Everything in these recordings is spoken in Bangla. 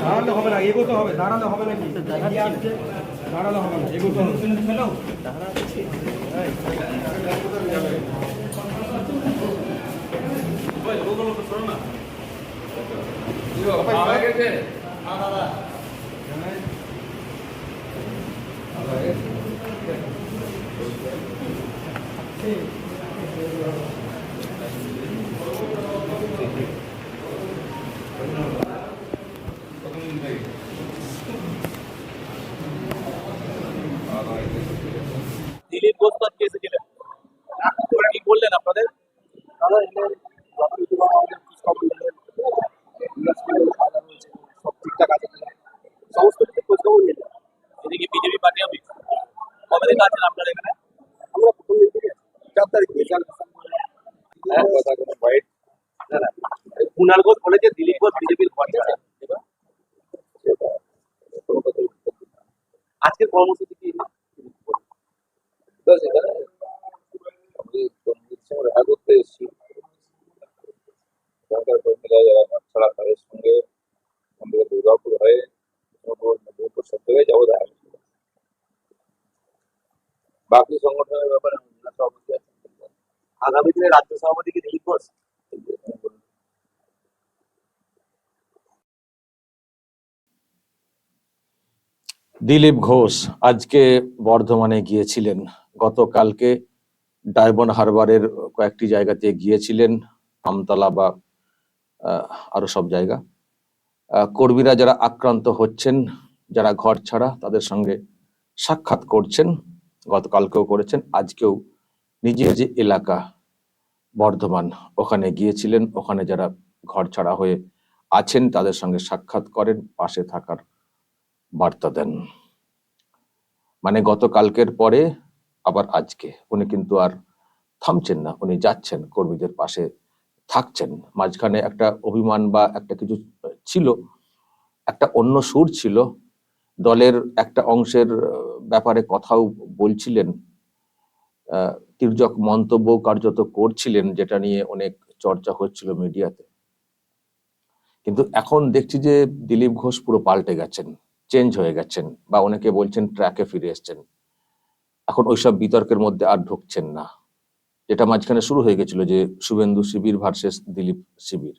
দাঁড়ালে হবে না এগোতে হবে দাঁড়ালে হবে এগিয়ে দাঁড়ালে হবে না এগোতে হবে দিলীপ ঘোষ তো আজকে এসেছিলেন কি বললেন আপনাদের দাদা এদের যথারীতি আমাদের খোঁজখবর নিলেন সব ঠিকঠাক আছে কিনা। সমস্ত কিছু খোঁজখবর নিলেন এদিকে বিজেপি পার্টি অফিস কবে থেকে আছেন আপনারা এখানে আমরা প্রথম দিন থেকে চার তারিখ থেকে চার হ্যাঁ। কথা কোনো বাইট কুণাল ঘোষ বলেছে দিলীপ ঘোষ বিজেপির আজকের কর্মসূচি কি? দেখা করতে এসেছি সরকার কর্মীরা যারা মাঠ ছাড়া তাদের সঙ্গে আমাদের দুর্গাপুর হয়ে কৃষ্ণপুর মেদিনীপুর সব জায়গায় যাব দেখা বাকি সংগঠনের ব্যাপারে আগামী দিনে রাজ্য সভাপতি কি দিলীপ ঘোষ দিলীপ ঘোষ আজকে বর্ধমানে গিয়েছিলেন। গতকালকে ডায়মন্ড হারবারের কয়েকটি জায়গাতে গিয়েছিলেন। আমতলা বা আরও সব জায়গা। কর্মীরা যারা আক্রান্ত হচ্ছেন, যারা ঘর ছাড়া, তাদের সঙ্গে সাক্ষাৎ করছেন, গতকালকেও করেছেন, আজকেও নিজের যে এলাকা, বর্ধমান, ওখানে গিয়েছিলেন। ওখানে যারা ঘর ছাড়া হয়ে আছেন, তাদের সঙ্গে সাক্ষাৎ করেন, পাশে থাকার বার্তা দেন। মানে গতকালকের পরে, আবার আজকে। উনি কিন্তু আর থামছেন না, উনি যাচ্ছেন, কর্মীদের পাশে থাকছেন। মাঝখানে একটা অভিমান বা একটা কিছু ছিল, একটা অন্য সুর ছিল। দলের একটা অংশের ব্যাপারে কথাও বলছিলেন। তির্যক মন্তব্য কার্যত করছিলেন, যেটা নিয়ে অনেক চর্চা হচ্ছিল মিডিয়াতে। কিন্তু এখন দেখছি যে দিলীপ ঘোষ পুরো পাল্টে গেছেন। চেঞ্জ হয়ে গেছেন বা অনেকে বলছেন ট্র্যাকে ফিরে এসছেন। এখন ওইসব বিতর্কের মধ্যে আর ঢুকছেন না। যেটা মাঝখানে শুরু হয়ে গেছিল যে শুভেন্দু শিবির ভার্সেস দিলীপ শিবির।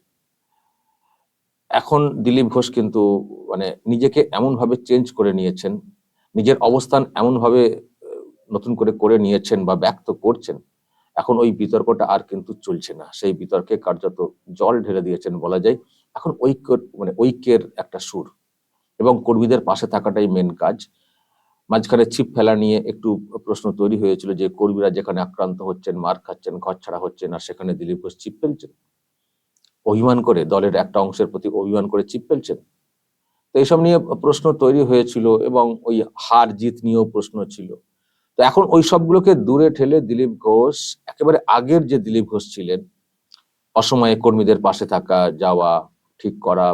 এখন দিলীপ ঘোষ কিন্তু মানে নিজেকে এমন ভাবে চেঞ্জ করে নিয়েছেন, নিজের অবস্থান এমন ভাবে নতুন করে করে নিয়েছেন বা ব্যক্ত করছেন, এখন ওই বিতর্কটা আর কিন্তু চলছে না। সেই বিতর্কে কার্যত জল ঢেলে দিয়েছেন বলা যায়। এখন ঐক্য মানে ঐক্যের একটা সুর। এবং কর্মীদের পাশে থাকাটাই মেন কাজ। মাঝখানে ছিপ ফেলা নিয়ে একটু প্রশ্ন তৈরি হয়েছিল যে, কর্মীরা যেখানে আক্রান্ত হচ্ছেন, মার খাচ্ছেন, ঘর ছাড়া হচ্ছেন, আর সেখানে দিলীপ ঘোষ চিপ ফেলছেন। অভিমান করে, দলের একটা অংশের প্রতি অভিমান করে চিপ ফেলছেন। তো এইসব নিয়ে প্রশ্ন তৈরি হয়েছিল এবং ওই হার জিত নিয়েও প্রশ্ন ছিল। তো এখন ওই সবগুলোকে দূরে ঠেলে দিলীপ ঘোষ, একেবারে আগের যে দিলীপ ঘোষ ছিলেন, অসময়ে কর্মীদের পাশে থাকা, যাওয়া, ঠিক করা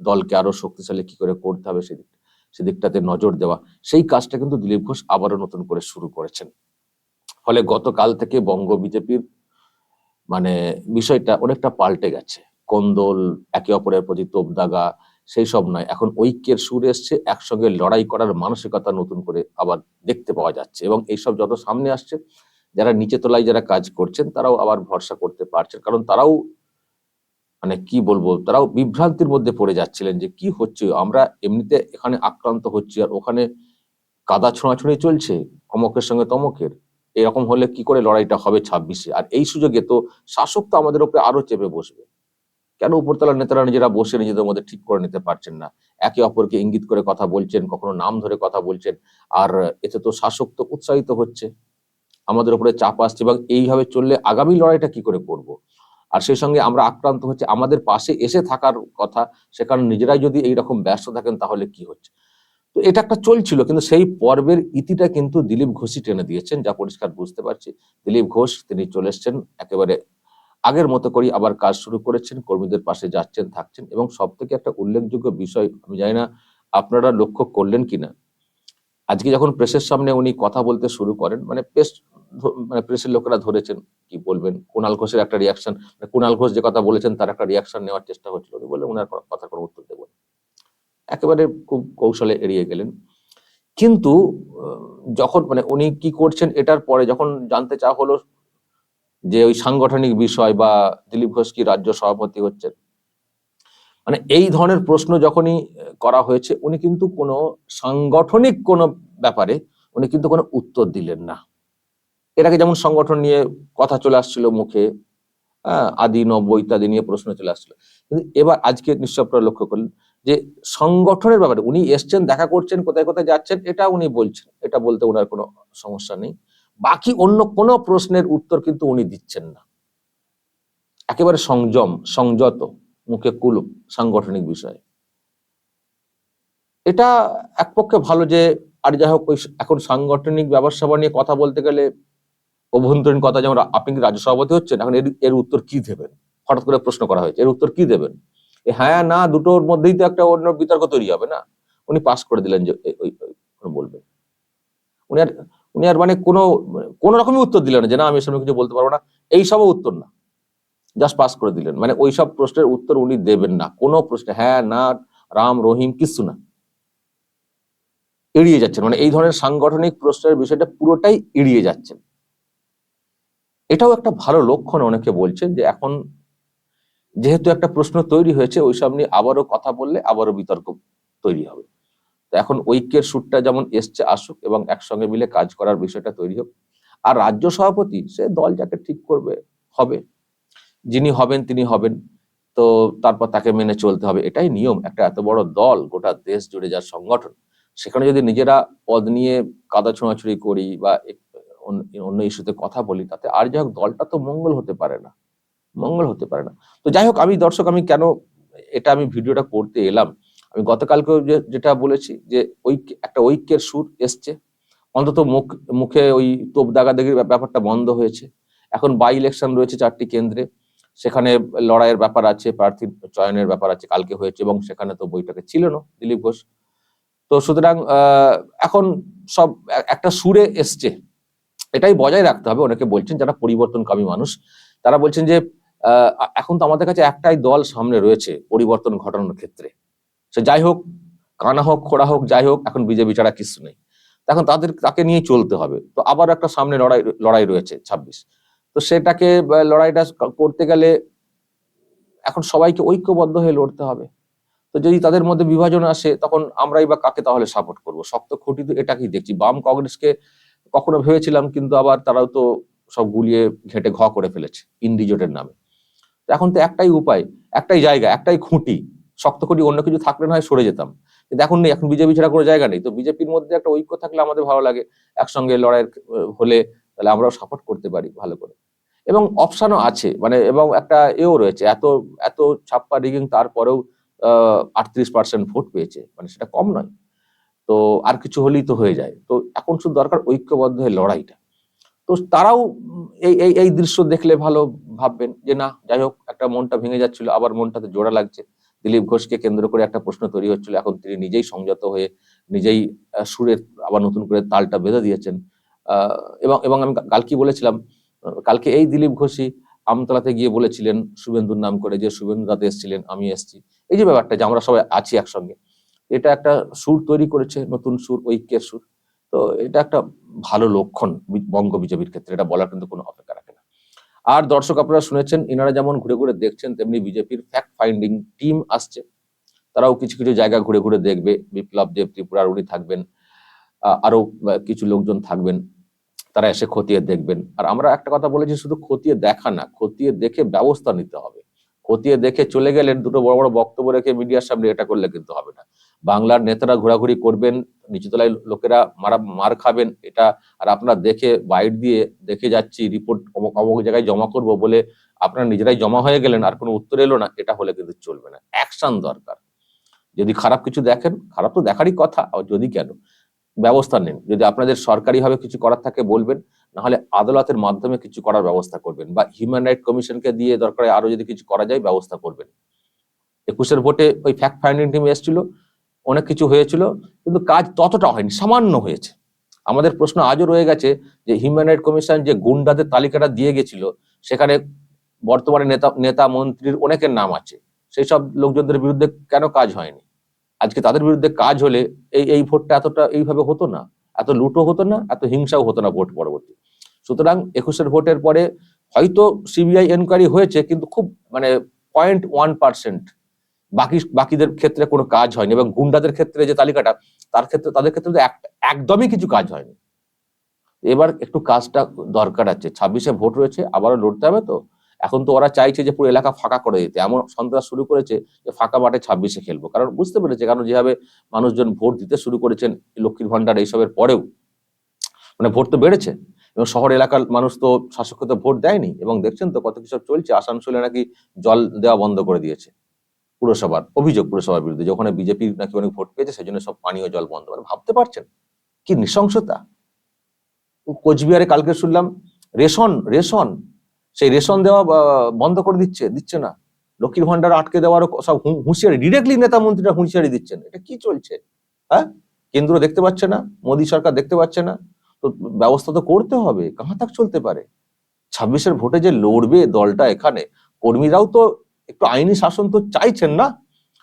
দলকে আরও শক্তিশালী কি করে করতে হবে সেদিক, সেদিকটাতে নজর দেওয়া, সেই কাজটা কিন্তু দিলীপ ঘোষ আবারও নতুন করে শুরু করেছেন। ফলে গতকাল থেকে বঙ্গ বিজেপির মানে বিষয়টা অনেকটা পাল্টে গেছে। কোন্দল, একে অপরের প্রতি তোপদাগা, সেই সব নয়। এখন ঐক্যের সুর এসছে, একসঙ্গে লড়াই করার মানসিকতা নতুন করে আবার দেখতে পাওয়া যাচ্ছে এবং এইসব যত সামনে আসছে, যারা নিচে তলায় যারা কাজ করছেন, তারাও আবার ভরসা করতে পারছেন। কারণ তারাও মানে কি বলব, তারাও বিভ্রান্তির মধ্যে পড়ে যাচ্ছিলেন যে কি হচ্ছে? আমরা এমনিতে এখানে আক্রান্ত হচ্ছি আর ওখানে কাদা ছোঁড়াছুঁড়ি চলছে, অমকের সঙ্গে তমকের। এরকম হলে কি করে লড়াইটা হবে ছাব্বিশে? আর এই সুযোগে তো শাসক তো আমাদের উপরে আরও চেপে বসবে। কেন উপরতলার নেতারা নিজেরা বসে নিজেদের মধ্যে ঠিক করে নিতে পারছেন না? একে অপরকে ইঙ্গিত করে কথা বলছেন, কখনো নাম ধরে কথা বলছেন, আর এতে তো শাসক তো উৎসাহিত হচ্ছে। আমাদের উপরে চাপ আসছে এবং এইভাবে চললে আগামী লড়াইটা কি করে করব? আর সেই সঙ্গে আমরা আক্রান্ত হচ্ছে। আমাদের পাশে এসে থাকার কথা সেখানে নিজেরাই যদি এইরকম ব্যস্ত থাকেন তাহলে কি হচ্ছে? তো এটা একটা চলছিল, কিন্তু সেই পর্বের ইতিটা কিন্তু দিলীপ ঘোষই টেনে দিয়েছেন, যা পরিষ্কার বুঝতে পারছি। দিলীপ ঘোষ, তিনি চলে এসছেন, একেবারে আগের মতো করেই আবার কাজ শুরু করেছেন, কর্মীদের পাশে যাচ্ছেন, থাকছেন এবং সব থেকে একটা উল্লেখযোগ্য বিষয়, আমি জানি না আপনারা লক্ষ্য করলেন কিনা। আজকে যখন প্রেসের সামনে উনি কথা বলতে শুরু করেন মানে প্রেস মানে প্রেসের লোকেরা ধরেছেন, কি বলবেন? কুণাল ঘোষের একটা রিয়াকশন কুণাল ঘোষ যে কথা বলেছেন তার একটা রিয়াকশন নেওয়ার চেষ্টা হচ্ছিল উনি বললেন ওনার কোনো- কথার কোনো উত্তর দেবেন একেবারে খুব কৌশলে এড়িয়ে গেলেন। কিন্তু যখন মানে উনি কি করছেন এটার পরে যখন জানতে চাওয়া হলো যে ওই সাংগঠনিক বিষয় বা দিলীপ ঘোষ কি রাজ্য সভাপতি হচ্ছেন মানে এই ধরনের প্রশ্ন যখনই করা হয়েছে উনি কিন্তু কোনো সাংগঠনিক কোনো ব্যাপারে উনি কিন্তু কোনো উত্তর দিলেন না। আগে যেমন সংগঠন নিয়ে কথা চলে আসছিল মুখে হ্যাঁ, আদি নব্য ইত্যাদি নিয়ে প্রশ্ন চলে আসছিল। কিন্তু এবার আজকে নিশ্চয় আপনারা লক্ষ্য করলেন যে সংগঠনের ব্যাপারে উনি এসছেন দেখা করছেন কোথায় কোথায় যাচ্ছেন এটা উনি বলছেন এটা বলতে ওনার কোনো সমস্যা নেই। বাকি অন্য কোনো প্রশ্নের উত্তর কিন্তু উনি দিচ্ছেন না। একেবারে সংযম সংযত। মুখে কুলুপ, সাংগঠনিক বিষয়ে। এটা এক পক্ষে ভালো যে, আর যাই হোক, ওই এখন সাংগঠনিক ব্যবসা নিয়ে কথা বলতে গেলে অভ্যন্তরীণ কথা যেমন আপনি কি রাজ্য সভাপতি হচ্ছেন, এখন এর এর উত্তর কি দেবেন? হঠাৎ করে প্রশ্ন করা হয়েছে, এর উত্তর কি দেবেন? হ্যাঁ না, দুটোর মধ্যেই তো একটা অন্য বিতর্ক তৈরি হবে না? উনি পাস করে দিলেন যে ওই বলবেন উনি আর উনি আর মানে কোনো কোনো রকমই উত্তর দিলেন না যে, না, আমি এসব কিছু বলতে পারব না। এই সবও উত্তর না। জাস্ট পাস করে দিলেন। মানে ওই সব প্রশ্নের উত্তর উনি দেবেন না। কোনো প্রশ্নে হ্যাঁ না, রাম, রহিম কিছু না। এড়িয়ে যাচ্ছেন। মানে এই ধরনের সাংগঠনিক প্রশ্নের বিষয়টা পুরোটাই এড়িয়ে যাচ্ছেন। এটাও একটা ভালো লক্ষণ অনেকে বলছেন যে এখন যেহেতু একটা প্রশ্ন তৈরি হয়েছে ওই সব নিয়ে আবারও কথা বললে আবারও বিতর্ক তৈরি হবে। তো এখন ঐক্যের সুরটা যেমন এসছে, আসুক এবং একসঙ্গে মিলে কাজ করার বিষয়টা তৈরি হোক। আর রাজ্য সভাপতি, সে দল যাকে ঠিক করবে, হবে। যিনি হবেন তিনি হবেন। তো তারপর তাকে মেনে চলতে হবে। এটাই নিয়ম। একটা এত বড় দল, গোটা দেশ জুড়ে যার সংগঠন, সেখানে যদি নিজেরা পদ নিয়ে কাদা ছোঁয়াছুড়ি করি বা অন্য- ইস্যুতে কথা বলি, তাতে আর যাই হোক দলটা তো মঙ্গল হতে পারে না। মঙ্গল হতে পারে না। তো যাই হোক, আমি দর্শক, আমি কেন এটা আমি ভিডিওটা করতে এলাম? আমি গতকালকে যেটা বলেছি যে, ঐক্য, একটা ঐক্যের সুর এসছে। অন্তত মুখ, মুখে ওই তোপ দাগাদাগির ব্যাপ- ব্যাপারটা বন্ধ হয়েছে। এখন বাই ইলেকশন রয়েছে চারটি কেন্দ্রে। সেখানে লড়াইয়ের ব্যাপার আছে, প্রার্থী চয়নের ব্যাপার আছে, কালকে হয়েছে এবং সেখানে তো বইটাকে ছিল না, দিলীপ ঘোষ। তো সুতরাং এখন সব একটা সুরে এসছে। এটাই বজায় রাখতে হবে। অনেকে বলছেন যারা পরিবর্তনকামী মানুষ, তারা বলছেন যে এখন তো আমাদের কাছে একটাই দল সামনে রয়েছে পরিবর্তন ঘটানোর ক্ষেত্রে। সে যাই হোক, কানা হোক, খোড়া হোক, যাই হোক, এখন বিজেপি ছাড়া কিছু নেই। এখন তাদের, তাকে নিয়ে চলতে হবে। তো আবার একটা সামনে লড়াই লড়াই রয়েছে ছাব্বিশ। তো সেটাকে লড়াইটা করতে গেলে এখন সবাইকে ঐক্যবদ্ধ হয়ে লড়তে হবে। তো যদি তাদের মধ্যে বিভাজন আসে, তখন আমরাই বা কাকে তাহলে সাপোর্ট করব? শক্ত খুঁটি তো এটাকেই দেখছি। বাম কংগ্রেসকে কখনো ভেবেছিলাম, কিন্তু আবার তারাও তো সব গুলিয়ে ঘেটে ঘ করে ফেলেছে ইন্ডিজোটের নামে। এখন তো একটাই উপায়, একটাই জায়গা, একটাই খুঁটি। শক্ত খুঁটি অন্য কিছু থাকলে না হয় সরে যেতাম। কিন্তু এখন নেই, এখন বিজেপি ছাড়া কোনো জায়গা নেই। তো বিজেপির মধ্যে একটা ঐক্য থাকলে আমাদের ভালো লাগে। একসঙ্গে লড়াইয়ের হলে তাহলে আমরাও সাপোর্ট করতে পারি ভালো করে। এবং অপশানও আছে মানে এবং একটা এও রয়েছে, এত এত ছাপ্পা রিগিং তারপরেও আটত্রিশ পার্সেন্ট ভোট পেয়েছে মানে সেটা কম নয়। তো আর কিছু হলেই তো হয়ে যায়। তো এখন শুধু দরকার ঐক্যবদ্ধ হয়ে লড়াইটা। তো তারাও এই এই এই দৃশ্য দেখলে ভালো ভাববেন যে না, যাই হোক, একটা মনটা ভেঙে যাচ্ছিল, আবার মনটাতে জোড়া লাগছে। দিলীপ ঘোষকে কেন্দ্র করে একটা প্রশ্ন তৈরি হচ্ছিল, এখন তিনি নিজেই সংযত হয়ে নিজেই সুরের আবার নতুন করে তালটা বেঁধে দিয়েছেন। এবং এবং আমি কাল কি বলেছিলাম কালকে এই দিলীপ ঘোষই আমতলাতে গিয়ে বলেছিলেন, শুভেন্দুর নাম করে যে শুভেন্দু দাতে এসেছিলেন, আমি এসেছি। এই যে ব্যাপারটা, যে আমরা সবাই আছি একসঙ্গে, এটা একটা সুর তৈরি করেছে, নতুন সুর, ঐক্যের সুর। তো এটা একটা ভালো লক্ষণ বঙ্গ বিজেপির ক্ষেত্রে, এটা বলার কিন্তু কোনো অপেক্ষা রাখে না। আর দর্শক আপনারা শুনেছেন, ইনারা যেমন ঘুরে ঘুরে দেখছেন, তেমনি বিজেপির ফ্যাক্ট ফাইন্ডিং টিম আসছে। তারাও কিছু কিছু জায়গা ঘুরে ঘুরে দেখবে, বিপ্লব দেব ত্রিপুরার উনি থাকবেন আরও কিছু লোকজন থাকবেন। তারা এসে খতিয়ে দেখবেন। আর আমরা একটা কথা বলেছি, শুধু খতিয়ে দেখা না, খতিয়ে দেখে ব্যবস্থা নিতে হবে। খতিয়ে দেখে চলে গেলেন দুটো বড় বড় বক্তব্য রেখে মিডিয়ার সামনে এটা করলে কিন্তু হবে না। বাংলার নেতারা ঘোরাঘুরি করবেন, নিচুতলায় লোকেরা মারা, মার খাবেন, এটা আর আপনারা দেখে, বাইট দিয়ে দেখে যাচ্ছি, রিপোর্ট অমুক অমুক জায়গায় জমা করব বলে আপনারা নিজেরাই জমা হয়ে গেলেন, আর কোনো উত্তর এলো না, এটা হলে কিন্তু চলবে না। অ্যাকশন দরকার। যদি খারাপ কিছু দেখেন, খারাপ তো দেখারই কথা যদি কেন? ব্যবস্থা নিন। যদি আপনাদের সরকারিভাবে কিছু করার থাকে বলবেন না হলে আদালতের মাধ্যমে কিছু করার ব্যবস্থা করবেন বা হিউম্যান রাইট কমিশনকে দিয়ে দরকার আরও যদি কিছু করা যায় ব্যবস্থা করবেন। একুশের ভোটে ওই ফ্যাক্ট ফাইন্ডিং টিম এসেছিল, অনেক কিছু হয়েছিল, কিন্তু কাজ ততটা হয়নি, সামান্য হয়েছে। আমাদের প্রশ্ন আজও রয়ে গেছে যে হিউম্যান রাইট কমিশন যে গুন্ডাদের তালিকাটা দিয়ে গেছিল, সেখানে বর্তমানে নেতা নেতা মন্ত্রীর অনেকের নাম আছে। সেই সব লোকজনদের বিরুদ্ধে কেন কাজ হয়নি? আজকে তাদের বিরুদ্ধে কাজ হলে এই এই ভোটটা এতটা এইভাবে হতো না, এত লুটো হতো না, এত হিংসাও হতো না ভোট পরবর্তী। সুতরাং একুশের ভোটের পরে হয়তো সিবিআই এনকোয়ারি হয়েছে, কিন্তু খুব মানে পয়েন্ট ওয়ান পার্সেন্ট বাকি, বাকিদের ক্ষেত্রে কোনো কাজ হয়নি এবং গুন্ডাদের ক্ষেত্রে যে তালিকাটা, তার ক্ষেত্রে, তাদের ক্ষেত্রে তো এক- একদমই কিছু কাজ হয়নি। এবার একটু কাজটা দরকার আছে, ছাব্বিশে ভোট রয়েছে, আবারও লড়তে হবে তো? এখন তো ওরা চাইছে যে পুরো এলাকা ফাঁকা করে দিতে। এমন সন্ত্রাস শুরু করেছে যে ফাঁকা মাঠে ছাব্বিশে খেলব। কারণ বুঝতে পেরেছে, কারণ যেভাবে মানুষজন ভোট দিতে শুরু করেছেন লক্ষ্মীর ভান্ডার এইসবের পরেও মানে ভোট তো বেড়েছে। এবং শহর এলাকার মানুষ তো শাসককে তো ভোট দেয়নি। এবং দেখছেন তো কত কিছু চলছে, আসানসোলে নাকি জল দেওয়া বন্ধ করে দিয়েছে পুরসভার, অভিযোগ পুরসভার বিরুদ্ধে যখন বিজেপি নাকি অনেক ভোট পেয়েছে সেই জন্য সব পানীয় জল বন্ধ মানে ভাবতে পারছেন? কি নৃশংসতা? কোচবিহারে কালকে শুনলাম, রেশন রেশন সেই রেশন দেওয়া বন্ধ করে দিচ্ছে দিচ্ছে না। লক্ষ্মীর ভান্ডার আটকে দেওয়ারও সব হুঁশিয়ারি ডিরেক্টলি নেতা মন্ত্রীরা হুঁশিয়ারি দিচ্ছেন। এটা কি চলছে? হ্যাঁ? কেন্দ্র দেখতে পাচ্ছে না, মোদী সরকার দেখতে পাচ্ছে না। তো ব্যবস্থা তো করতে হবে, কাহা তাক চলতে পারে? ছাব্বিশের ভোটে যে লড়বে দলটা এখানে, কর্মীরাও তো একটু আইনি শাসন তো চাইছেন না।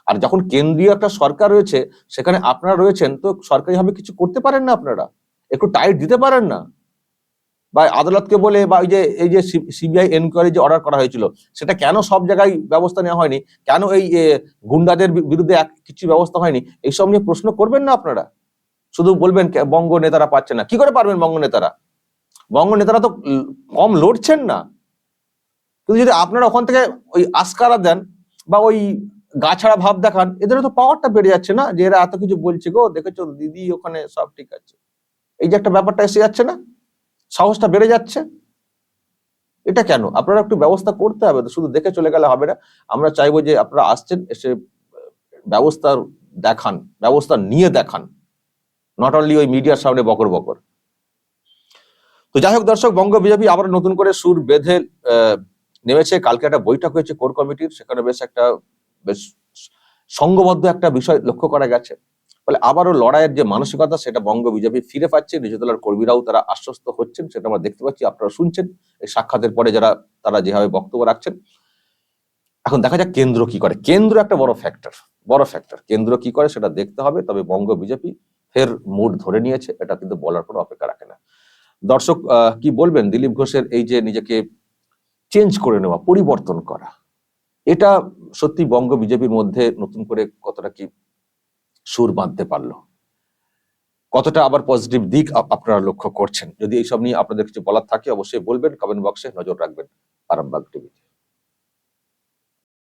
আর যখন কেন্দ্রীয় একটা সরকার রয়েছে, সেখানে আপনারা রয়েছেন, তো সরকারিভাবে কিছু করতে পারেন না আপনারা? একটু টাইট দিতে পারেন না? বা আদালতকে বলে বা ওই যে, এই যে সিবিআই এনকোয়ারি যে অর্ডার করা হয়েছিল, সেটা কেন সব জায়গায় ব্যবস্থা নেওয়া হয়নি? কেন এই গুন্ডাদের বিরুদ্ধে কিছু ব্যবস্থা হয়নি? এইসব নিয়ে প্রশ্ন করবেন না আপনারা? শুধু বলবেন বঙ্গ নেতারা পাচ্ছে না। কি করে পারবেন বঙ্গ নেতারা? বঙ্গ নেতারা তো কম লড়ছেন না। কিন্তু যদি আপনারা ওখান থেকে ওই আসকারা দেন বা ওই গাছাড়া ভাব দেখান, এদের তো পাওয়ারটা বেড়ে যাচ্ছে না যে এরা এত কিছু বলছে গো, দেখেছ দিদি ওখানে সব ঠিক আছে। এই যে একটা ব্যাপারটা এসে যাচ্ছে না? সাহসটা বেড়ে যাচ্ছে। এটা কেন? আপনারা একটু ব্যবস্থা করতে হবে তো শুধু দেখে চলে গেলে হবে না। আমরা চাইব যে আপনারা আসছেন, এসে ব্যবস্থা দেখান, ব্যবস্থা নিয়ে দেখান। নট অনলি ওই মিডিয়ার সামনে বকর বকর। তো যাই হোক দর্শক, বঙ্গ বিজেপি আবার নতুন করে সুর বেঁধে নেমেছে। কালকে একটা বৈঠক হয়েছে কোর কমিটির, সেখানে বেশ একটা, বেশ সংঘবদ্ধ একটা বিষয় লক্ষ্য করা গেছে। ফলে আবারও লড়াইয়ের যে মানসিকতা, সেটা বঙ্গ বিজেপি ফিরে পাচ্ছে। নিজেদলার কর্মীরাও তারা আশ্বস্ত হচ্ছেন, সেটা আমরা দেখতে পাচ্ছি, আপনারা শুনছেন। এই সাক্ষাতের পরে যারা, তারা যেভাবে বক্তব্য রাখছেন। এখন দেখা যাক কেন্দ্র কি করে। কেন্দ্র একটা বড় ফ্যাক্টর বড় ফ্যাক্টর কেন্দ্র কি করে সেটা দেখতে হবে, তবে বঙ্গ বিজেপি ফের মুড ধরে নিয়েছে, এটা কিন্তু বলার কোনো অপেক্ষা রাখে না। দর্শক কি বলবেন? দিলীপ ঘোষের এই যে নিজেকে চেঞ্জ করে নেওয়া, পরিবর্তন করা, এটা সত্যি বঙ্গ বিজেপির মধ্যে নতুন করে কতটা কি সুর বাঁধতে পারল। কতটা আবার পজিটিভ দিক আপ- আপনারা লক্ষ্য করছেন? যদি এইসব নিয়ে আপনাদের কিছু বলার থাকে, অবশ্যই বলবেন কমেন্ট বক্সে নজর রাখবেন, আরামবাগ টিভিতে